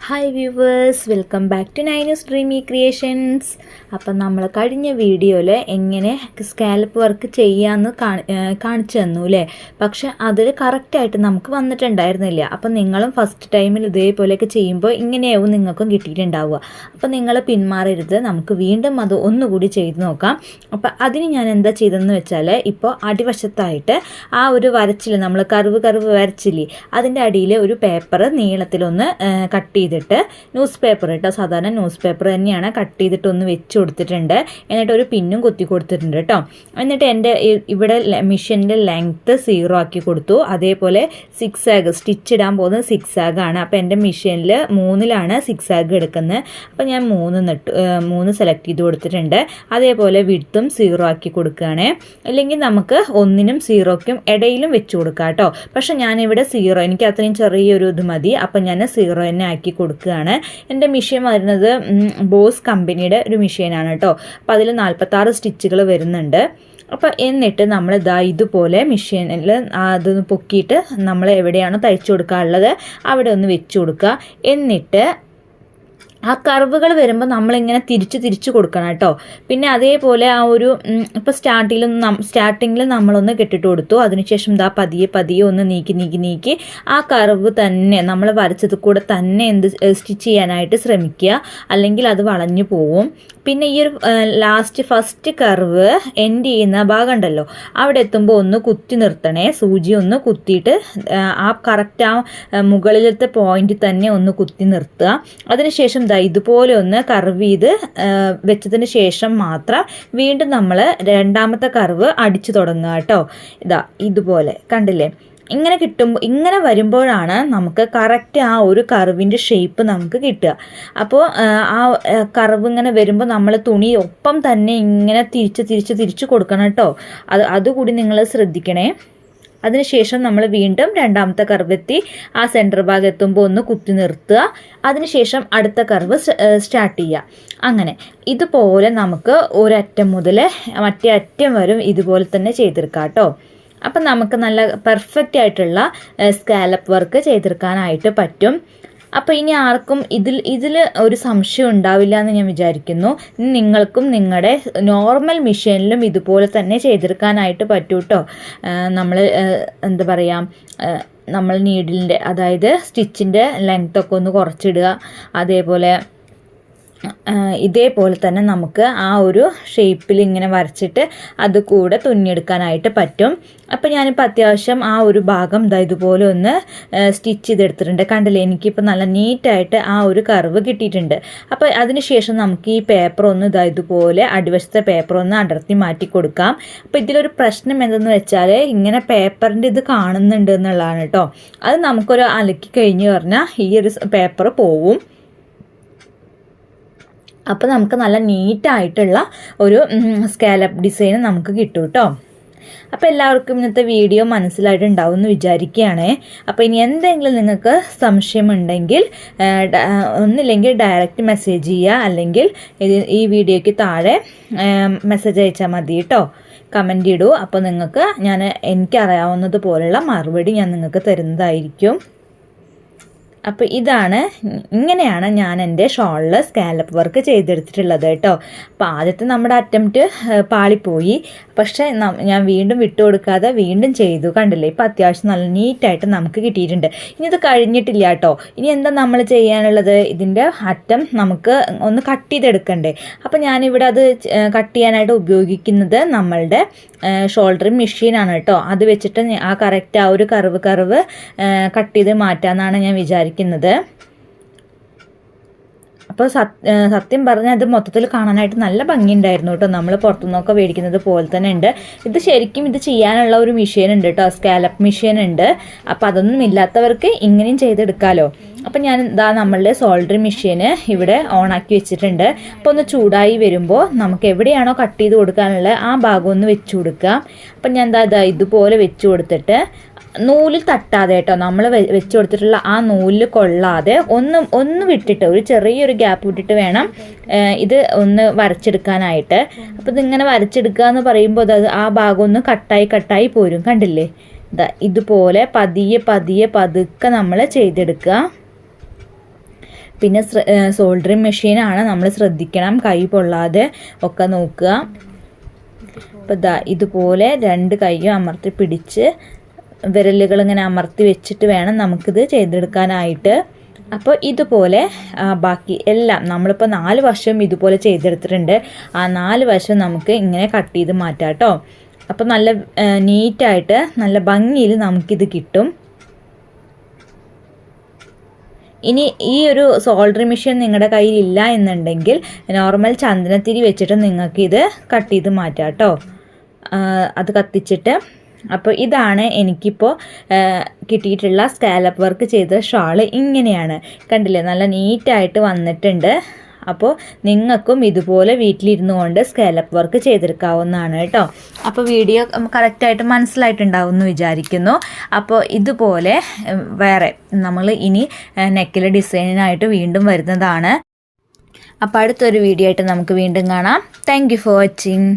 Hi viewers welcome back to നൈനസ് dreamy creations അപ്പം നമ്മൾ കഴിഞ്ഞ വീഡിയോയിൽ എങ്ങനെ സ്കാലപ്പ് വർക്ക് ചെയ്യാമെന്ന് കാണി കാണിച്ചു തന്നു അല്ലേ പക്ഷെ അതിൽ കറക്റ്റായിട്ട് നമുക്ക് വന്നിട്ടുണ്ടായിരുന്നില്ല. അപ്പം നിങ്ങളും ഫസ്റ്റ് ടൈമിൽ ഇതേപോലെയൊക്കെ ചെയ്യുമ്പോൾ ഇങ്ങനെയാവും നിങ്ങൾക്കും കിട്ടിയിട്ടുണ്ടാവുക. അപ്പം നിങ്ങൾ പിന്മാറരുത്. നമുക്ക് വീണ്ടും അത് ഒന്നുകൂടി ചെയ്ത് നോക്കാം. അപ്പം അതിന് ഞാൻ എന്താ ചെയ്തതെന്ന് വെച്ചാൽ ഇപ്പോൾ അടിവശത്തായിട്ട് ആ ഒരു വരച്ചിൽ നമ്മൾ കറുവ് കറുവ് വരച്ചില്ലേ അതിന്റെ അടിയിൽ ഒരു പേപ്പർ നീളത്തിലൊന്ന് കട്ട് ചെയ്തിട്ട് ന്യൂസ് പേപ്പർ കേട്ടോ സാധാരണ ന്യൂസ് പേപ്പർ തന്നെയാണ് കട്ട് ചെയ്തിട്ട് ഒന്ന് വെച്ച് കൊടുത്തിട്ടുണ്ട്. എന്നിട്ട് ഒരു പിന്നും കൊത്തി കൊടുത്തിട്ടുണ്ട് കേട്ടോ എന്നിട്ട് എന്റെ ഇവിടെ മിഷീന്റെ ലെങ്ത്ത് സീറോ ആക്കി കൊടുത്തു. അതേപോലെ സിക്സ് ആഗ് സ്റ്റിച്ച് ഇടാൻ പോകുന്നത് സിക്സ് ആഗ് ആണ്. അപ്പോൾ എന്റെ മിഷീനിൽ മൂന്നിലാണ് സിക്സ് ആഗ് എടുക്കുന്നത്. അപ്പോൾ ഞാൻ മൂന്ന് നെട്ട് മൂന്ന് സെലക്ട് ചെയ്ത് കൊടുത്തിട്ടുണ്ട്. അതേപോലെ വിടുത്തും സീറോ ആക്കി കൊടുക്കുകയാണ്. അല്ലെങ്കിൽ നമുക്ക് ഒന്നിനും സീറോക്കും ഇടയിലും വെച്ച് കൊടുക്കാം കേട്ടോ പക്ഷെ ഞാനിവിടെ സീറോ എനിക്ക് അത്രയും ചെറിയൊരു ഇത് മതി. അപ്പം ഞാൻ സീറോ തന്നെ ആക്കി കൊടുക്കുകയാണ്. എന്റെ മെഷീൻ വരുന്നത് ബോസ് കമ്പനിയുടെ ഒരു മിഷീനാണ് കേട്ടോ. അപ്പോൾ അതിൽ നാൽപ്പത്താറ് സ്റ്റിച്ചുകൾ വരുന്നുണ്ട്. അപ്പോൾ എന്നിട്ട് നമ്മൾ ഇതാ ഇതുപോലെ മെഷീനിൽ അത് പൊക്കിയിട്ട് നമ്മൾ എവിടെയാണോ തയ്ച്ചു കൊടുക്കാനുള്ളത് അവിടെ ഒന്ന് വെച്ച് കൊടുക്കുക. എന്നിട്ട് ആ കർവുകൾ വരുമ്പോൾ നമ്മളിങ്ങനെ തിരിച്ച് തിരിച്ച് കൊടുക്കണം കേട്ടോ. പിന്നെ അതേപോലെ ആ ഒരു ഇപ്പോൾ സ്റ്റാർട്ടിങ്ങിൽ സ്റ്റാർട്ടിങ്ങിൽ നമ്മളൊന്ന് കെട്ടിട്ട് കൊടുത്തു. അതിനുശേഷം ദാ പതിയെ പതിയെ ഒന്ന് നീക്കി നീക്കി നീക്കി ആ കർവ് തന്നെ നമ്മൾ വരച്ചത് കൂടെ തന്നെ എന്ത് സ്റ്റിച്ച് ചെയ്യാനായിട്ട് ശ്രമിക്കുക. അല്ലെങ്കിൽ അത് വളഞ്ഞു പോവും. പിന്നെ ഈ ഒരു ലാസ്റ്റ് ഫസ്റ്റ് കർവ് എൻഡ് ചെയ്യുന്ന ഭാഗം ഉണ്ടല്ലോ അവിടെ എത്തുമ്പോൾ ഒന്ന് കുത്തി നിർത്തണേ. സൂചി ഒന്ന് കുത്തിയിട്ട് ആ, കറക്റ്റ് ആ മുകളിലത്തെ പോയിന്റ് തന്നെ ഒന്ന് കുത്തി നിർത്തുക. അതിനുശേഷം ദാ ഇതുപോലെ ഒന്ന് കർവ് ചെയ്ത് വെച്ചതിന് ശേഷം മാത്രം വീണ്ടും നമ്മൾ രണ്ടാമത്തെ കർവ് അടിച്ചു തുടങ്ങുക കേട്ടോ. ഇതാ ഇതുപോലെ. കണ്ടില്ലേ? ഇങ്ങനെ കിട്ടുമ്പോൾ ഇങ്ങനെ വരുമ്പോഴാണ് നമുക്ക് കറക്റ്റ് ആ ഒരു കർവിന്റെ ഷേപ്പ് നമുക്ക് കിട്ടുക. അപ്പോൾ ആ കർവ് ഇങ്ങനെ വരുമ്പോൾ നമ്മൾ തുണി ഒപ്പം തന്നെ ഇങ്ങനെ തിരിച്ച് തിരിച്ച് തിരിച്ച് കൊടുക്കണം കേട്ടോ. അത് അതുകൂടി നിങ്ങൾ ശ്രദ്ധിക്കണേ. അതിനുശേഷം നമ്മൾ വീണ്ടും രണ്ടാമത്തെ കർവെത്തി ആ സെന്റർ ഭാഗം എത്തുമ്പോൾ ഒന്ന് കുത്തി നിർത്തുക. അതിനുശേഷം അടുത്ത കർവ് സ്റ്റാർട്ട് ചെയ്യുക. അങ്ങനെ. ഇതുപോലെ നമുക്ക് ഒരറ്റം മുതൽ മറ്റേ അറ്റം വരും ഇതുപോലെ തന്നെ ചെയ്തെടുക്കാം കേട്ടോ. അപ്പം നമുക്ക് നല്ല പെർഫെക്റ്റ് ആയിട്ടുള്ള സ്കാലപ്പ് വർക്ക് ചെയ്തെടുക്കാനായിട്ട് പറ്റും. അപ്പോൾ ഇനി ആർക്കും ഇതിൽ ഇതിൽ ഒരു സംശയം ഉണ്ടാവില്ല എന്ന് ഞാൻ വിചാരിക്കുന്നു. നിങ്ങൾക്കും നിങ്ങളുടെ നോർമൽ മെഷീനിലും ഇതുപോലെ തന്നെ ചെയ്തെടുക്കാനായിട്ട് പറ്റൂട്ടോ? നമ്മൾ എന്താ പറയുക നമ്മൾ നീഡിലിന്റെ അതായത് സ്റ്റിച്ചിന്റെ ലെങ്ത്തൊക്കെ ഒന്ന് കുറച്ചിടുക. അതേപോലെ ഇതേപോലെ തന്നെ നമുക്ക് ആ ഒരു ഷേപ്പിൽ ഇങ്ങനെ വരച്ചിട്ട് അത് കൂടെ തുന്നിയെടുക്കാനായിട്ട് പറ്റും. അപ്പോൾ ഞാനിപ്പോൾ അത്യാവശ്യം ആ ഒരു ഭാഗം ഇതാ ഇതുപോലെ ഒന്ന് സ്റ്റിച്ച് ചെയ്തെടുത്തിട്ടുണ്ട്. കണ്ടില്ലേ എനിക്കിപ്പോൾ നല്ല നീറ്റായിട്ട് ആ ഒരു കർവ് കിട്ടിയിട്ടുണ്ട്. അപ്പോൾ അതിനുശേഷം നമുക്ക് ഈ പേപ്പർ ഒന്ന് ഇതാ ഇതുപോലെ അടിവശത്തെ പേപ്പർ ഒന്ന് അടർത്തി മാറ്റി കൊടുക്കാം. അപ്പോൾ ഇതിലൊരു പ്രശ്നം എന്തെന്ന് വെച്ചാൽ ഇങ്ങനെ പേപ്പറിന്റെ ഇത് കാണുന്നുണ്ട് എന്നുള്ളതാണ് കേട്ടോ അത് നമുക്കൊരു അലക്കി കഴിഞ്ഞ് പറഞ്ഞാൽ ഈ ഒരു പേപ്പർ പോവും. അപ്പോൾ നമുക്ക് നല്ല നീറ്റായിട്ടുള്ള ഒരു സ്കാലപ്പ് ഡിസൈൻ നമുക്ക് കിട്ടും കേട്ടോ അപ്പോൾ എല്ലാവർക്കും ഇന്നത്തെ വീഡിയോ മനസ്സിലായിട്ടുണ്ടാവും എന്ന് വിചാരിക്കുകയാണ്. അപ്പോൾ ഇനി എന്തെങ്കിലും നിങ്ങൾക്ക് സംശയമുണ്ടെങ്കിൽ ഒന്നില്ലെങ്കിൽ ഡയറക്റ്റ് മെസ്സേജ് ചെയ്യുക അല്ലെങ്കിൽ ഈ വീഡിയോയ്ക്ക് താഴെ മെസ്സേജ് അയച്ചാൽ മതി കേട്ടോ കമന്റ് ഇടൂ. അപ്പോൾ നിങ്ങൾക്ക് ഞാൻ എനിക്കറിയാവുന്നത് പോലുള്ള മറുപടി ഞാൻ നിങ്ങൾക്ക് തരുന്നതായിരിക്കും. അപ്പോൾ ഇതാണ് ഇങ്ങനെയാണ് ഞാൻ എന്റെ ഷോളിൽ സ്കാലപ്പ് വർക്ക് ചെയ്തെടുത്തിട്ടുള്ളത് കേട്ടോ. അപ്പോൾ ആദ്യത്തെ നമ്മുടെ അറ്റംപ്റ്റ് പാളിപ്പോയി. പക്ഷേ ഞാൻ വീണ്ടും വിട്ടു കൊടുക്കാതെ വീണ്ടും ചെയ്തു. കണ്ടില്ലേ? ഇപ്പോൾ അത്യാവശ്യം നല്ല നീറ്റായിട്ട് നമുക്ക് കിട്ടിയിട്ടുണ്ട്. ഇനി ഇത് കഴിഞ്ഞിട്ടില്ല കേട്ടോ. ഇനി എന്താ നമ്മൾ ചെയ്യാനുള്ളത്? ഇതിന്റെ അറ്റം നമുക്ക് ഒന്ന് കട്ട് ചെയ്തെടുക്കണ്ടേ. അപ്പോൾ ഞാനിവിടെ അത് കട്ട് ചെയ്യാനായിട്ട് ഉപയോഗിക്കുന്നത് നമ്മളുടെ ഷോൾഡർ മെഷീനാണ് കേട്ടോ. അത് വെച്ചിട്ട് ആ കറക്റ്റ് ആ ഒരു കർവ് കർവ് കട്ട് ചെയ്ത് മാറ്റാമെന്നാണ് ഞാൻ വിചാരിക്കുന്നത് അപ്പോൾ സത്യം പറഞ്ഞാൽ അത് മൊത്തത്തിൽ കാണാനായിട്ട് നല്ല ഭംഗിയുണ്ടായിരുന്നു കേട്ടോ. നമ്മൾ പുറത്തുനിന്നൊക്കെ മേടിക്കുന്നത് പോലെ തന്നെ ഉണ്ട്. ഇത് ശരിക്കും ഇത് ചെയ്യാനുള്ള ഒരു മെഷീൻ ഉണ്ട് കേട്ടോ. സ്കാലപ്പ് മെഷീൻ ഉണ്ട്. അപ്പോൾ അതൊന്നും ഇല്ലാത്തവർക്ക് ഇങ്ങനെയും ചെയ്തെടുക്കാമല്ലോ അപ്പോൾ ഞാൻ ഇതാ നമ്മളുടെ സോൾഡറി മെഷീന് ഇവിടെ ഓണാക്കി വെച്ചിട്ടുണ്ട്. അപ്പോൾ ഒന്ന് ചൂടായി വരുമ്പോൾ നമുക്ക് എവിടെയാണോ കട്ട് ചെയ്ത് കൊടുക്കാനുള്ള ആ ഭാഗം ഒന്ന് വെച്ച് കൊടുക്കാം. അപ്പം ഞാൻ എന്താ ഇതാ ഇതുപോലെ വെച്ച് കൊടുത്തിട്ട് നൂലിൽ തട്ടാതെ കേട്ടോ. നമ്മൾ വെച്ച് കൊടുത്തിട്ടുള്ള ആ നൂലിൽ കൊള്ളാതെ ഒന്ന് ഒന്ന് വിട്ടിട്ട് ഒരു ചെറിയൊരു ഗ്യാപ്പ് വിട്ടിട്ട് വേണം ഇത് ഒന്ന് വരച്ചെടുക്കാനായിട്ട്. അപ്പോൾ ഇതിങ്ങനെ വരച്ചെടുക്കുക എന്ന് പറയുമ്പോൾ അത് ആ ഭാഗം ഒന്ന് കട്ടായി കട്ടായി പോരും. കണ്ടില്ലേ? ഇതുപോലെ പതിയെ പതിയെ പതുക്കെ നമ്മൾ ചെയ്തെടുക്കുക. പിന്നെ സോൾഡറിങ് മെഷീനാണ് നമ്മൾ ശ്രദ്ധിക്കണം. കൈ പൊള്ളാതെ ഒക്കെ നോക്കുക. അപ്പോൾ ഇതാ ഇതുപോലെ രണ്ട് കൈയും അമർത്തി പിടിച്ച് വിരലുകൾ ഇങ്ങനെ അമർത്തി വെച്ചിട്ട് വേണം നമുക്കിത് ചെയ്തെടുക്കാനായിട്ട്. അപ്പോൾ ഇതുപോലെ ബാക്കി എല്ലാം നമ്മളിപ്പോൾ നാല് വശം ഇതുപോലെ ചെയ്തെടുത്തിട്ടുണ്ട്. ആ നാല് വശം നമുക്ക് ഇങ്ങനെ കട്ട് ചെയ്ത് മാറ്റാം കേട്ടോ അപ്പോൾ നല്ല നീറ്റായിട്ട് നല്ല ഭംഗിയിൽ നമുക്കിത് കിട്ടും. ഇനി ഈ ഒരു സോൾഡർ മെഷീൻ നിങ്ങളുടെ കയ്യിൽ ഇല്ല എന്നുണ്ടെങ്കിൽ നോർമൽ ചന്ദനത്തിരി വെച്ചിട്ട് നിങ്ങൾക്ക് ഇത് കട്ട് ചെയ്ത് മാറ്റാം കേട്ടോ അത് കത്തിച്ചിട്ട് അപ്പോൾ ഇതാണ് എനിക്കിപ്പോൾ കിട്ടിയിട്ടുള്ള സ്കാലപ്പ് വർക്ക് ചെയ്ത ഷാൾ ഇങ്ങനെയാണ്. കണ്ടില്ലേ? നല്ല നീറ്റായിട്ട് വന്നിട്ടുണ്ട്. അപ്പോൾ നിങ്ങൾക്കും ഇതുപോലെ വീട്ടിലിരുന്നു കൊണ്ട് സ്കാലപ്പ് വർക്ക് ചെയ്തെടുക്കാവുന്നതാണ് കേട്ടോ. അപ്പോൾ വീഡിയോ കറക്റ്റായിട്ട് മനസ്സിലായിട്ടുണ്ടാവും എന്ന് വിചാരിക്കുന്നു. അപ്പോൾ ഇതുപോലെ വേറെ നമ്മൾ ഇനി നെക്കിലെ ഡിസൈനിനായിട്ട് വീണ്ടും വരുന്നതാണ്. അപ്പോൾ അടുത്തൊരു വീഡിയോ ആയിട്ട് നമുക്ക് വീണ്ടും കാണാം. Thank for watching